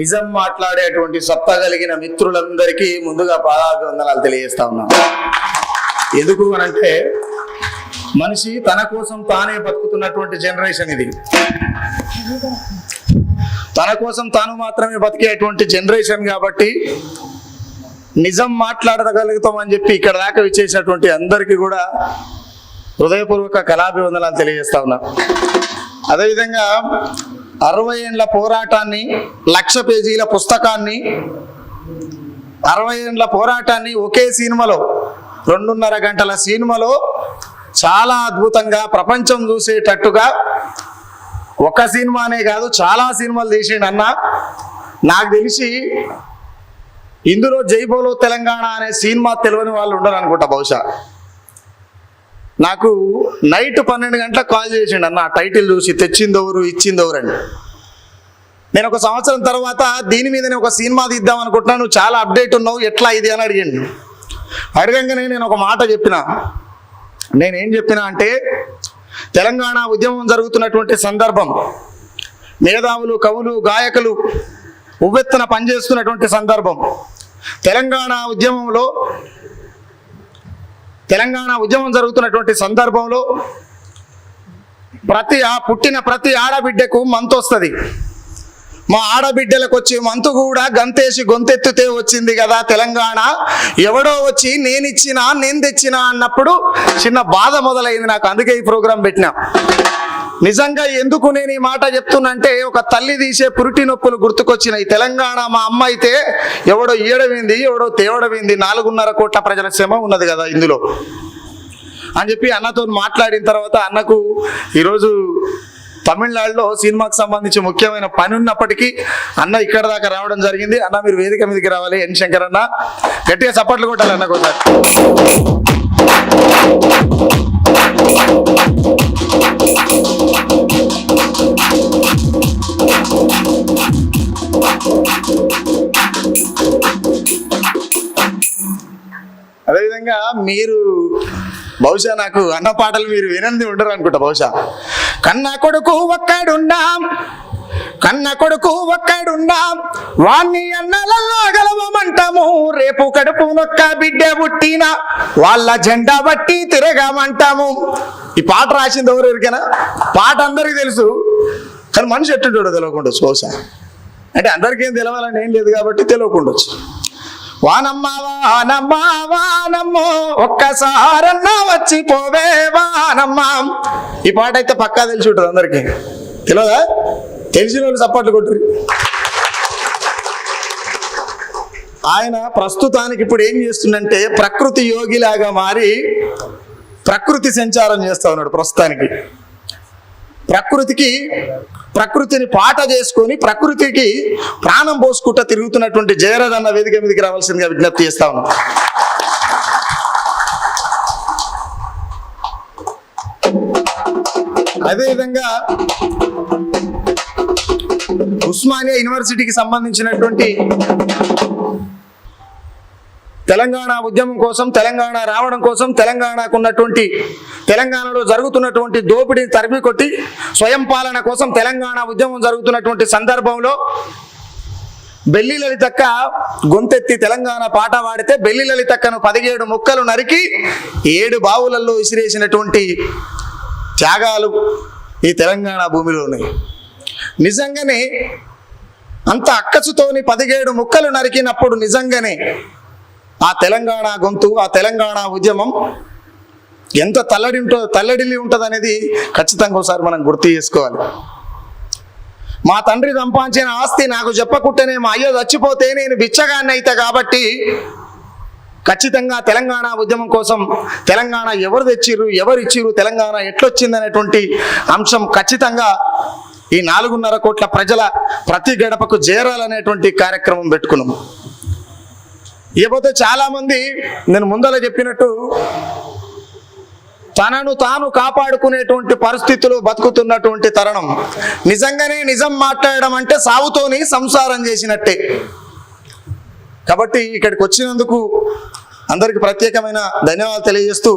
నిజం మాట్లాడేటువంటి సత్తా కలిగిన మిత్రులందరికీ ముందుగా పాదాభివందనాలు తెలియజేస్తా ఉన్నాం. ఎందుకు అనంటే మనిషి తన కోసం తానే బతుకుతున్నటువంటి జనరేషన్ ఇది. తన కోసం తాను మాత్రమే బతికేటువంటి జనరేషన్ కాబట్టి నిజం మాట్లాడగలుగుతామని చెప్పి ఇక్కడ దాకా విచ్చేసినటువంటి అందరికీ కూడా హృదయపూర్వక కళాభివందనాలు తెలియజేస్తా ఉన్నా. అదేవిధంగా అరవై ఏండ్ల పోరాటాన్ని లక్ష పేజీల పుస్తకాన్ని అరవై ఏండ్ల పోరాటాన్ని ఒకే సినిమాలో రెండున్నర గంటల సినిమాలో చాలా అద్భుతంగా ప్రపంచం చూసేటట్టుగా ఒక సినిమానే కాదు చాలా సినిమాలు తీసిండు అన్న. నాకు తెలిసి ఇందులో జైబోలో తెలంగాణ అనే సినిమా తెలియని వాళ్ళు ఉండరు అనుకుంటా బహుశా. నాకు నైట్ పన్నెండు గంటలకు కాల్ చేసిండు అన్న టైటిల్ చూసి తెచ్చిందెవరు ఇచ్చిందెవరు అని. నేను ఒక సంవత్సరం తర్వాత దీని మీదనే ఒక సినిమా తీద్దాం అనుకుంటున్నాను నువ్వు చాలా అప్డేట్ ఉన్నావు ఎట్లా ఇది అని అడిగిండు. అడగంగానే నేను ఒక మాట చెప్పిన. నేనేం చెప్పిన అంటే తెలంగాణ ఉద్యమం జరుగుతున్నటువంటి సందర్భం మేధావులు కవులు గాయకులు ఉవ్వెత్తున పనిచేస్తున్నటువంటి సందర్భం తెలంగాణ ఉద్యమంలో తెలంగాణ ఉద్యమం జరుగుతున్నటువంటి సందర్భంలో ప్రతి ఆ పుట్టిన ప్రతి ఆడబిడ్డకు మంతు వస్తుంది. మా ఆడబిడ్డలకు వచ్చి మంతు కూడా గంతేసి గొంతెత్తుతే వచ్చింది కదా తెలంగాణ. ఎవడో వచ్చి నేనిచ్చినా నేను తెచ్చినా అన్నప్పుడు చిన్న బాధ మొదలైంది నాకు. అందుకే ఈ ప్రోగ్రాం పెట్టినా. నిజంగా ఎందుకు నేను ఈ మాట చెప్తున్నంటే ఒక తల్లి తీసే పురిటి నొప్పులు గుర్తుకొచ్చినాయి. తెలంగాణ మా అమ్మ అయితే ఎవడో ఏడవింది ఎవడో తేవడవింది నాలుగున్నర కోట్ల ప్రజల శ్రమ ఉన్నది కదా ఇందులో. అని చెప్పి అన్నతో మాట్లాడిన తర్వాత అన్నకు ఈరోజు తమిళనాడులో సినిమాకి సంబంధించి ముఖ్యమైన పని ఉన్నప్పటికీ అన్న ఇక్కడ దాకా రావడం జరిగింది. అన్న మీరు వేదిక మీదకి రావాలి ఎన్ శంకర్ అన్న గట్టిగా చప్పట్లు కొట్టాలి అన్న ఒకసారి మీరు బహుశా నాకు అన్న పాటలు మీరు వినంది ఉండరు అనుకుంటా బహుశా. కన్న కొడుకు ఒక్కడున్నాం కన్న కొడుకు ఒక్కడున్నాం వాణ్ణి అన్నలలో గలవమంటాము రేపు కడుపు నొక్క బిడ్డ పుట్టిన వాళ్ళ జెండా బట్టి తిరగమంటాము. ఈ పాట రాసింది ఎవరు ఎవరికైనా? పాట అందరికీ తెలుసు కానీ మనిషి ఎట్టుంటాడో తెలియకుండా బహుశా. అంటే అందరికీ ఏం తెలవాలని ఏం లేదు కాబట్టి తెలియకుండొచ్చు వానమ్మ వానమ్మ వానమ్మో ఒక్కసారన్నా వచ్చి పోవే వానమ్మ. ఈ పాట అయితే పక్కా తెలిసి ఉంటుంది అందరికి. తెలియదా తెలిసిన వాళ్ళు సపోర్ట్లు కొట్టురు ఆయన ప్రస్తుతానికి ఇప్పుడు ఏం చేస్తుందంటే ప్రకృతి యోగిలాగా మారి ప్రకృతి సంచారం చేస్తా ఉన్నాడు ప్రస్తుతానికి. ప్రకృతికి ప్రకృతిని పాట చేసుకొని ప్రకృతికి ప్రాణం పోసుకుంటా తిరుగుతున్నటువంటి జయరాజ్ అన్న వేదిక మీదకి రావాల్సిందిగా విజ్ఞప్తి చేస్తా ఉన్నాం. అదేవిధంగా ఉస్మానియా యూనివర్సిటీకి సంబంధించినటువంటి తెలంగాణ ఉద్యమం కోసం తెలంగాణ రావడం కోసం తెలంగాణకు ఉన్నటువంటి తెలంగాణలో జరుగుతున్నటువంటి దోపిడీని తరిమి కొట్టి స్వయం పాలన కోసం తెలంగాణ ఉద్యమం జరుగుతున్నటువంటి సందర్భంలో బెల్లి లలితక్క గొంతెత్తి తెలంగాణ పాట పాడితే బెల్లి లలితక్కను పదిహేడు ముక్కలు నరికి ఏడు బావులలో విసిరేసినటువంటి త్యాగాలు ఈ తెలంగాణ భూమిలో ఉన్నాయి. నిజంగానే అంత అక్కసుతోని పదిహేడు ముక్కలు నరికినప్పుడు నిజంగానే ఆ తెలంగాణ గొంతు ఆ తెలంగాణ ఉద్యమం ఎంత తల్లడి ఉంటుందో తల్లడిల్లి ఉంటుంది అనేది ఖచ్చితంగా ఒకసారి మనం గుర్తు చేసుకోవాలి. మా తండ్రి సంపాదించిన ఆస్తి నాకు చెప్పకుంటేనే మా అయ్యో చచ్చిపోతే నేను బిచ్చగాన్ని అయితే కాబట్టి ఖచ్చితంగా తెలంగాణ ఉద్యమం కోసం తెలంగాణ ఎవరు తెచ్చిర్రు ఎవరు ఇచ్చిర్రు తెలంగాణ ఎట్లొచ్చింది అనేటువంటి అంశం ఖచ్చితంగా ఈ నాలుగున్నర కోట్ల ప్రజల ప్రతి గడపకు చేరాలనేటువంటి కార్యక్రమం పెట్టుకున్నాము ఇకపోతే చాలా మంది నేను ముందర చెప్పినట్టు తనను తాను కాపాడుకునేటువంటి పరిస్థితులు బతుకుతున్నటువంటి తరుణం. నిజంగానే నిజం మాట్లాడడం అంటే సాగుతోని సంసారం చేసినట్టే. కాబట్టి ఇక్కడికి వచ్చినందుకు అందరికి ప్రత్యేకమైన ధన్యవాదాలు తెలియజేస్తూ